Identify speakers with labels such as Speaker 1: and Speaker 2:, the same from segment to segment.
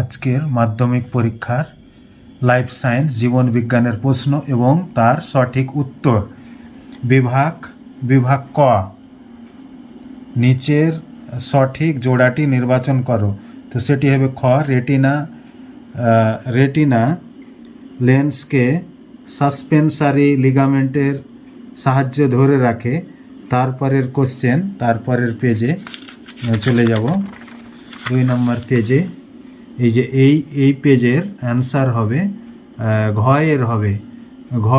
Speaker 1: আজকের মাধ্যমিক পরীক্ষার লাইফ সায়েন্স জীবন বিজ্ঞানের প্রশ্ন এবং তার সঠিক উত্তর। বিভাগ বিভাগ ক। নিচের সঠিক জোড়াটি নির্বাচন করো। তো সেটি হবে খ রেটিনা রেটিনা লেন্সকে সাসপেন্সারি লিগামেন্টের সাহায্যে ধরে রাখে। তারপরের কোশ্চেন তারপরের পেজে চলে যাব। দুই নম্বর পেজে এই যে এই এই পেজের অ্যান্সার হবে ঘ এর হবে, ঘ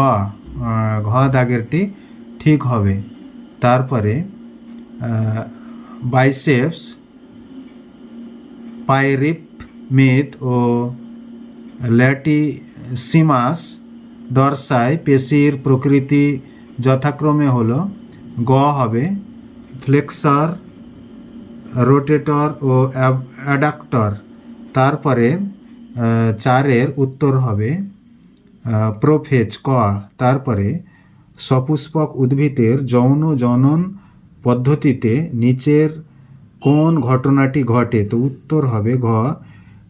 Speaker 1: ঘ দাগেরটি ঠিক হবে। তারপরে বাইসেপস পাইরিপ মিথ ও ল্যাটিসিমাস ডরসাই পেশির প্রকৃতি যথাক্রমে হলো গ হবে ফ্লেক্সর রোটেটর ও অ্যাডাক্টর তারপরে চারের উত্তর হবে প্রোফেজ ক। তারপরে, সপুষ্পক উদ্ভিদের যৌন জনন পদ্ধতিতে নিচের কোন ঘটনাটি ঘটে? তো উত্তর হবে ঘ।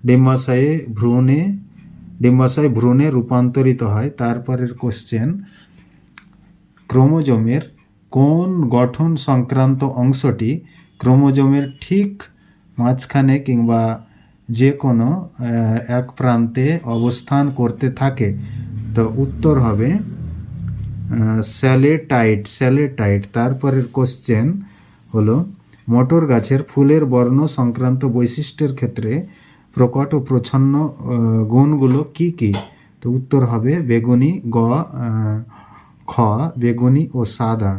Speaker 1: ডিম্বাশয়ে ভ্রূণে ডিম্বাশয় ভ্রূণে রূপান্তরিত হয়। তারপরের কোশ্চেন ক্রোমোজোমের কোন গঠন সংক্রান্ত অংশটি ক্রোমোজোমের ঠিক মাঝখানে কিংবা যে কোনো এক প্রান্তে অবস্থান করতে থাকে, তো উত্তর হবে স্যালেটাইট স্যালেটাইট। তারপরের কোশ্চেন হলো, মটর গাছের ফুলের বর্ণ সংক্রান্ত বৈশিষ্ট্যের ক্ষেত্রে প্রকট ও প্রচ্ছন্ন গুণগুলো কি কি? তো উত্তর হবে, বেগুনি, গ খ, বেগুনি ও সাদা।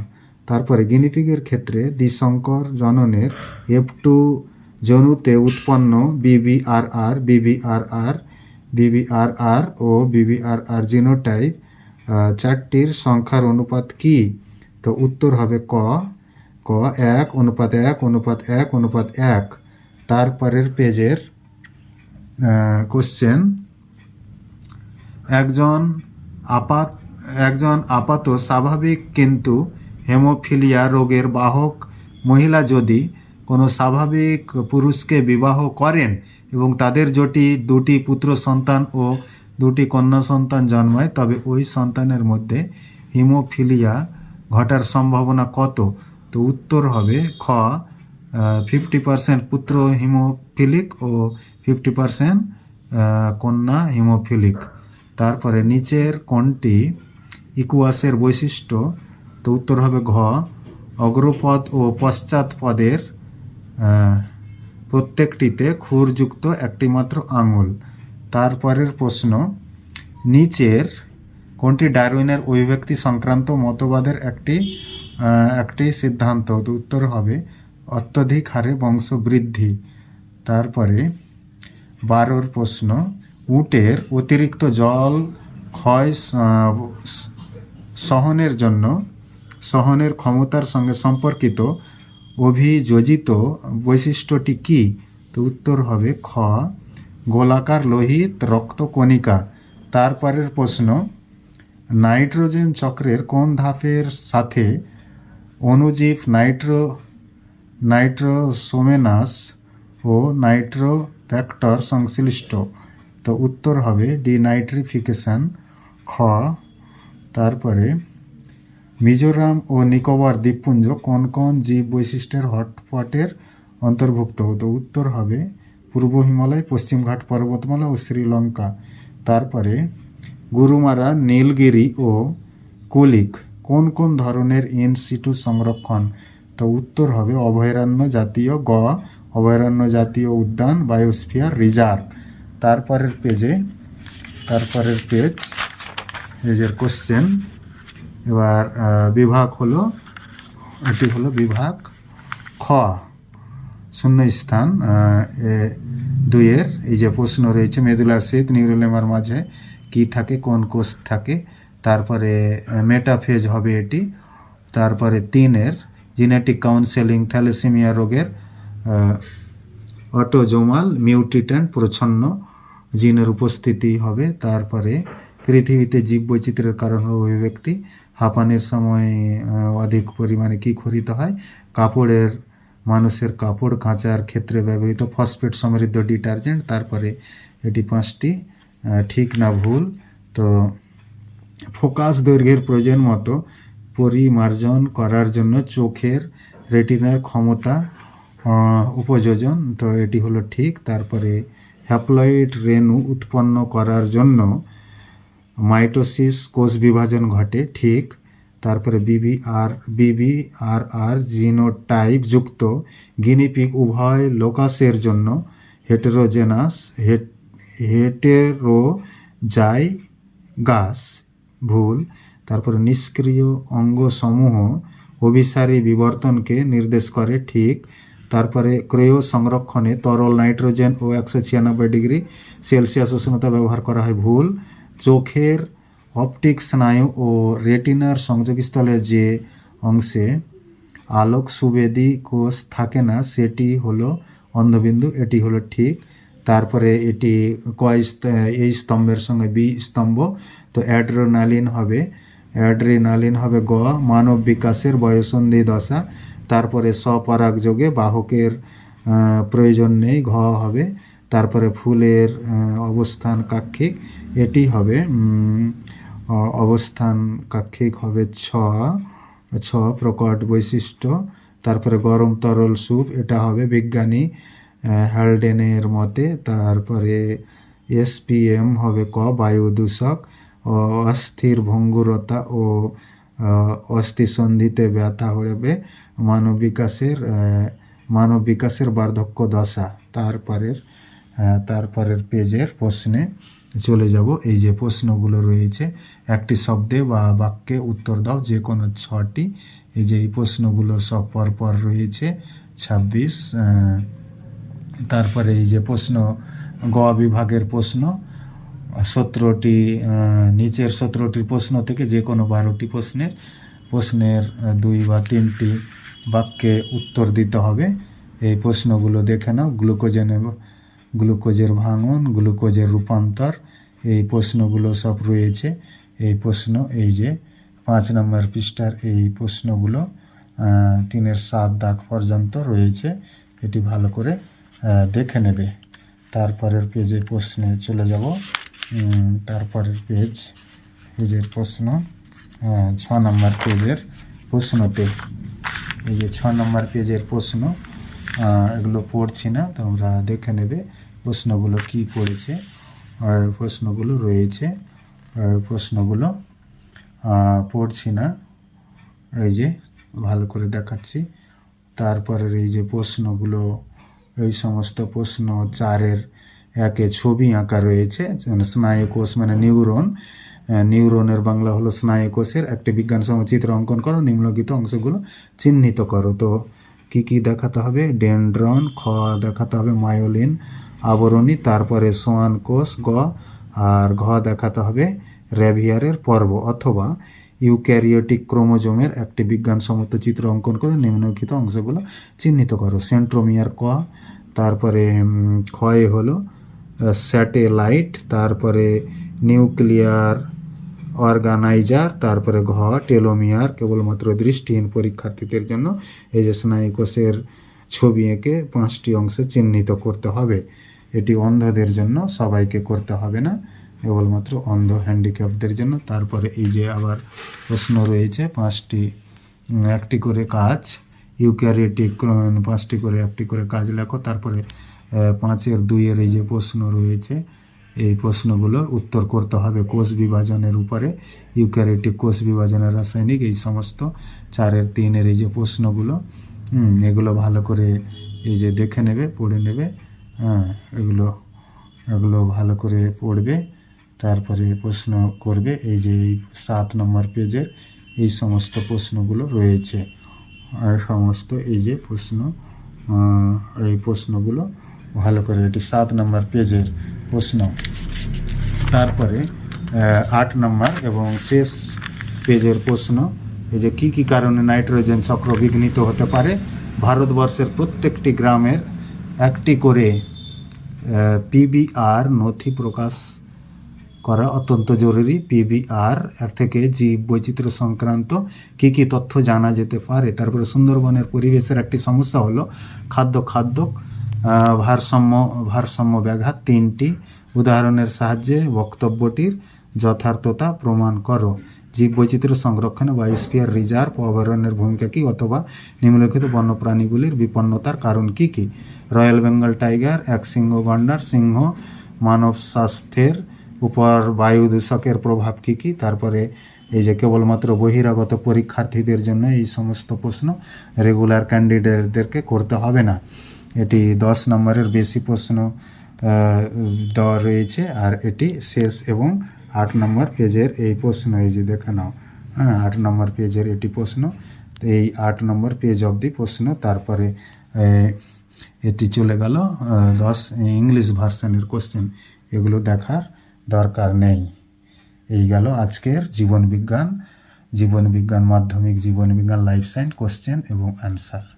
Speaker 1: তারপরে গিনিপিগের ক্ষেত্রে দ্বিশঙ্কর জননের এফ টু জনুতে উৎপন্ন বিবিআরআর বিবিআরআর বিবিআরআর ও বিবিআরআর জিনোটাইপ চারটির সংখ্যার অনুপাত কি? তো উত্তর হবে ক। ক এক, অনুপাত এক অনুপাত এক অনুপাত এক। তারপরের পেজের কোশ্চেন একজন আপাত একজন আপাত স্বাভাবিক কিন্তু হেমোফিলিয়া রোগের বাহক মহিলা যদি কোনো স্বাভাবিক পুরুষকে বিবাহ করেন এবং তাদের জটি দুটি পুত্র সন্তান ও দুটি কন্যা সন্তান জন্মায় তবে ওই সন্তানের মধ্যে হিমোফিলিয়া ঘটার সম্ভাবনা কত? তো উত্তর হবে খ ফিফটি পার্সেন্ট পুত্র হিমোফিলিক ও ফিফটি পার্সেন্ট কন্যা হিমোফিলিক। তারপরে নিচের কোনটি ইকুয়াসের বৈশিষ্ট্য? তো উত্তর হবে ঘ অগ্রপদ ও পশ্চাৎ পদের আহ, প্রত্যেকটিতে খুরযুক্ত একটিমাত্র আঙুল। তারপরের প্রশ্ন, নিচের কোনটি ডারউইনের অভিব্যক্তি সংক্রান্ত মতবাদের একটি একটি সিদ্ধান্ত? উত্তর হবে, অত্যধিক হারে বংশবৃদ্ধি। তারপরে বারোর প্রশ্ন, উটের অতিরিক্ত জল ক্ষয় সহনের জন্য, সহনের ক্ষমতার সঙ্গে সম্পর্কিত অভিযোজিত বৈশিষ্ট্যটি কি? তো উত্তর হবে খ। গোলাকার লোহিত রক্তকণিকা তারপরের প্রশ্ন, নাইট্রোজেন চক্রের কোন ধাপের সাথে অণুজীব নাইট্রো, নাইট্রোসোমেনাস ও নাইট্রোফ্যাক্টর সংশ্লিষ্ট? তো উত্তর হবে ডিনাইট্রিফিকেশন খ, তারপরে মিজোরাম ও নিকোবর দ্বীপপুঞ্জ কোন কোন জীব বৈশিষ্ট্যের হটস্পটের অন্তর্ভুক্ত? হতো উত্তর হবে পূর্ব হিমালয় পশ্চিমঘাট পর্বতমালা ও শ্রীলঙ্কা। তারপরে গুরুমারা, নীলগিরি ও কুলিক কোন কোন ধরনের ইন সিটু সংরক্ষণ? তো উত্তর হবে অভয়ারণ্য জাতীয় গ, অভয়ারণ্য জাতীয় উদ্যান, বায়োস্ফিয়ার, রিজার্ভ। তারপরের পেজে, তারপরের পেজ পেজের কোশ্চেন এবার বিভাগ হলো, এটি হলো বিভাগ খ শূন্য স্থান দুইয়ের, এই যে প্রশ্ন রয়েছে, মেদুলার শীত নিউরোলেমার মাঝে কি থাকে, কোন কোষ থাকে, তারপরে মেটাফেজ হবে এটি, তারপরে তিনের, জিনেটিক কাউন্সেলিং থ্যালাসেমিয়া রোগের অটোজোমাল মিউটিট্যান্ট প্রচ্ছন্ন জিনের উপস্থিতি হবে, তারপরে পৃথিবীতে জীববৈচিত্র্যের কারণ হবে অভিব্যক্তি। হাঁপানির সময় অধিক পরিমাণে কী খরিত হয়? কাপড়ের, মানুষের কাপড় কাঁচার ক্ষেত্রে ব্যবহৃত ফসফেট সমৃদ্ধ ডিটারজেন্ট, তারপরে এটি পাঁচটি ঠিক না ভুল? তো ফোকাস দৈর্ঘ্যের প্রয়োজন মতো পরিমার্জন করার জন্য চোখের রেটিনার ক্ষমতা উপযোজন। তো এটি হলো ঠিক। তারপরে হ্যাপ্লয়েড রেণু উৎপন্ন করার জন্য মাইটোসিস কোষ বিভাজন ঘটে, ঠিক। তারপরে বিবিআর বিবিআরআর জিনোটাইপ যুক্ত। গিনিপিগ উভয় লোকাসের জন্য হেটেরোজেনাস হেটেরোজাই গাছ ভুল। তারপরে নিষ্ক্রিয় অঙ্গসমূহ অভিসারী বিবর্তনকে নির্দেশ করে, ঠিক। তারপরে ক্রয় সংরক্ষণে তরল নাইট্রোজেন ও একশো ছিয়ানব্বই ডিগ্রি সেলসিয়াস উষ্ণতা ব্যবহার করা হয়, ভুল। চোখের অপটিক স্নায়ু ও রেটিনার সংযোগস্থলের যে অংশে আলোক সুবেদী কোষ থাকে না, সেটি হলো অন্ধবিন্দু, এটি হলো ঠিক। তারপরে এটি কয় এই স্তম্ভের সঙ্গে বি স্তম্ভ, তো অ্যাড্রেনালিন হবে। অ্যাড্রিনালিন হবে গ, মানব বিকাশের বয়সন্ধি দশা। তারপরে স্বপরাগ যোগে বাহকের প্রয়োজন নেই, ঘ হবে। তারপরে ফুলের অবস্থান কাক্ষিক, এটি হবে অবস্থান কাক্ষিক হবে ছ ছ প্রকট বৈশিষ্ট্য। তারপরে গরম তরল স্যুপ, এটা হবে বিজ্ঞানী হ্যালডেনের মতে। তারপরে এসপিএম হবে ক বায়ু দূষক অস্থির ভঙ্গুরতা ও অস্থিসন্ধিতে ব্যথা হবে মানব বিকাশের মানব বিকাশের বার্ধক্য দশা। তারপরের তারপরের পেজের প্রশ্নে চলে যাব। এই যে প্রশ্নগুলো রয়েছে, একটি শব্দে বা বাক্যে উত্তর দাও, যে কোনো ছটি। এই যে এই প্রশ্নগুলো সব পর পর রয়েছে, ছাব্বিশ তারপরে এই যে প্রশ্ন, গ বিভাগের প্রশ্ন, সতেরোটি নিচের সতেরোটি প্রশ্ন থেকে যে কোনো বারোটি প্রশ্নের প্রশ্নের দুই বা তিনটি বাক্যে উত্তর দিতে হবে। এই প্রশ্নগুলো দেখে নাও গ্লুকোজেনের গ্লুকোজের ভাঙন, গ্লুকোজের রূপান্তর, এই প্রশ্নগুলো সব রয়েছে। এই প্রশ্ন, এই যে পাঁচ নম্বর পৃষ্ঠার এই প্রশ্নগুলো তিনের সাত দাগ পর্যন্ত রয়েছে। এটি ভালো করে দেখে নেবে। তারপরের পেজে প্রশ্নে চলে যাব। তারপরের পেজ পেজের প্রশ্ন ছ নম্বর পেজের প্রশ্নতে। এই যে ছ নম্বর পেজের প্রশ্ন এগুলো পড়ছি না, তোমরা দেখে নেবে। প্রশ্নগুলো কি পড়েছে আর প্রশ্নগুলো রয়েছে। আর প্রশ্নগুলো পড়ছি না। এই যে, ভালো করে দেখাচ্ছি। তারপরের এই যে প্রশ্নগুলো, এই সমস্ত প্রশ্ন চারের একে ছবি আঁকা রয়েছে যেন স্নায়ুকোষ মানে নিউরন। নিউরনের বাংলা হলো স্নায়ুকোষের একটি বিজ্ঞানসম্মত চিত্র অঙ্কন করো, নিম্নলিখিত অংশগুলো চিহ্নিত করো। তো কি কি দেখাতে হবে? ডেন্ড্রন, খ দেখাতে হবে, মায়োলিন আবরণী, তারপরে সোয়ান কোষ, গ, আর ঘ দেখাতে হবে র্যাভিয়ারের পর্ব অথবা ইউক্যারিওটিক ক্রোমোজোমের একটি বিজ্ঞানসম্মত চিত্র অঙ্কন করে নিম্নলিখিত অংশগুলো চিহ্নিত করো। সেন্ট্রোমিয়ার ক, তারপরে ক্ষয় হলো স্যাটেলাইট, তারপরে নিউক্লিয়ার অর্গানাইজার, তারপরে ঘ, টেলোমিয়ার, কেবলমাত্র দৃষ্টিহীন পরীক্ষার্থীদের জন্য। এই যে স্নায়ুকোষের ছবি এঁকে পাঁচটি অংশে চিহ্নিত করতে হবে। এটি অন্ধদের জন্য সবাইকে করতে হবে না। কেবলমাত্র অন্ধ হ্যান্ডিক্যাপদের জন্য। তারপরে এই যে আবার প্রশ্ন রয়েছে, পাঁচটি, একটি করে কাজ ইউক্যারিটিক পাঁচটি করে, একটি করে কাজ লেখো। তারপরে পাঁচের দুইয়ের এই যে প্রশ্ন রয়েছে, এই প্রশ্নগুলো উত্তর করতে হবে কোষ বিভাজনের উপরে। ইউক্যারিটিক কোষ বিভাজনের রাসায়নিক, এই সমস্ত চারের, তিনের এই যে প্রশ্নগুলো এগুলো ভালো করে এই যে দেখে নেবে, পড়ে নেবে। হ্যাঁ এগুলো এগুলো ভালো করে পড়বে, তারপরে প্রশ্ন করবে, এই যে এই সাত নম্বর পেজের এই সমস্ত প্রশ্নগুলো রয়েছে। আর সমস্ত এই যে প্রশ্ন এই প্রশ্নগুলো ভালো করে, এটি সাত নম্বর পেজের প্রশ্ন। তারপরে আট নম্বর এবং শেষ পেজের প্রশ্ন, এই যে কী কী কারণে নাইট্রোজেন চক্র বিঘ্নিত হতে পারে? ভারতবর্ষের প্রত্যেকটি গ্রামের একটি করে পিবিআর নথি প্রকাশ করা অত্যন্ত জরুরি। পিবিআর এর থেকে জীব বৈচিত্র্য সংক্রান্ত কী কী তথ্য জানা যেতে পারে তারপরে সুন্দরবনের পরিবেশের একটি সমস্যা হলো খাদ্য খাদ্য ভারসাম্য ভারসাম্য ব্যাঘাত। তিনটি উদাহরণের সাহায্যে বক্তব্যটির যথার্থতা প্রমাণ করো। জীববৈচিত্র্য সংরক্ষণে, বায়োস্ফিয়ার রিজার্ভ, অভয়ারণ্যের ভূমিকা কী অথবা নিম্নলিখিত বন্যপ্রাণীগুলির বিপন্নতার কারণ কী কী? রয়্যাল বেঙ্গল টাইগার, এক সিংহ গন্ডার, সিংহ মানব স্বাস্থ্যের উপর বায়ু দূষকের প্রভাব কী কী? তারপরে এই যে কেবলমাত্র বহিরাগত পরীক্ষার্থীদের জন্য এই সমস্ত প্রশ্ন রেগুলার ক্যান্ডিডেটদেরকে করতে হবে না। এটি দশ নম্বরের বেশি প্রশ্ন দেওয়া রয়েছে আর এটি শেষ এবং আট নম্বর পেজের এই প্রশ্ন, এই যে দেখে নাও হ্যাঁ আট নম্বর পেজের এটি প্রশ্ন। তো এই আট নম্বর পেজ অবধি প্রশ্ন, তারপরে এটি চলে গেল দশ, ইংলিশ ভার্সনের কোশ্চেন এগুলো দেখার দরকার নেই। এই গেল আজকের জীবন বিজ্ঞান জীবন বিজ্ঞান, মাধ্যমিক জীবন বিজ্ঞান লাইফ সায়েন্স কোশ্চেন এবং অ্যান্সার